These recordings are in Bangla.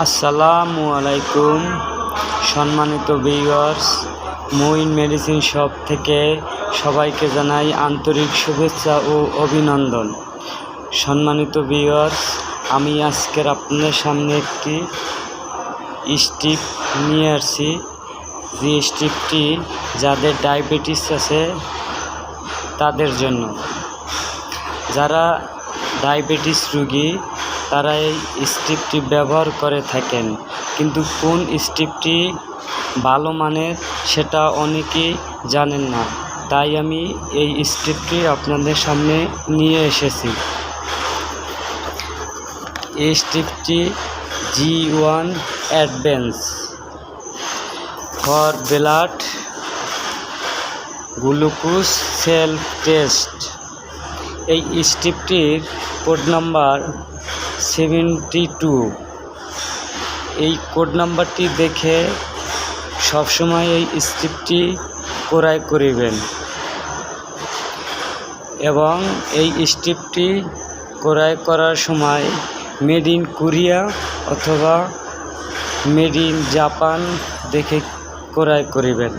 আসসালামু আলাইকুম, সম্মানিত ভিউয়ার্স মুইন মেডিসিন শপ থেকে সবাইকে জানাই আন্তরিক শুভেচ্ছা ও অভিনন্দন। সম্মানিত ভিউয়ার্স আমি আজকের আপনাদের সামনে একটি স্টিপ নিয়ে আসছি। যে স্টিপটি যাদের ডায়াবেটিস আছে, তাদের জন্য। যারা ডায়াবেটিস রুগী তারা এই স্টিপটি ব্যবহার করে থাকেন। কিন্তু কোন স্টিপটি ভালো মানের সেটা অনেকেই জানেন না। তাই আমি এই স্টিপটি আপনাদের সামনে নিয়ে এসেছি। এই স্টিপটি G one advance for blood glucose self test. এই স্টিপটির কোড নাম্বার সেভেন্টি টু। এই কোড নাম্বারটি দেখে সবসময় এই স্টিপটি ক্রয় করিবেন। এবং এই স্টিপটি ক্রয় করার সময় মেড ইন কোরিয়া অথবা মেড ইন জাপান দেখে ক্রয় করিবেন।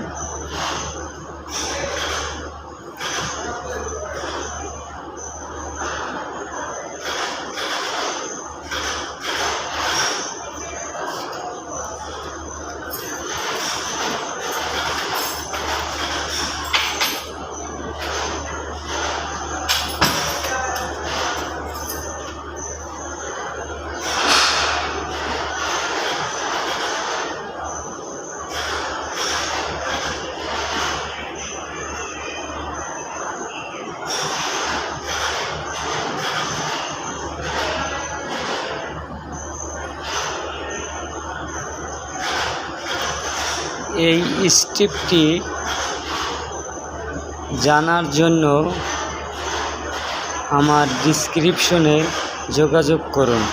এই স্ট্রিপটি জানার জন্য আমার ডিসক্রিপশনে যোগাযোগ করুন।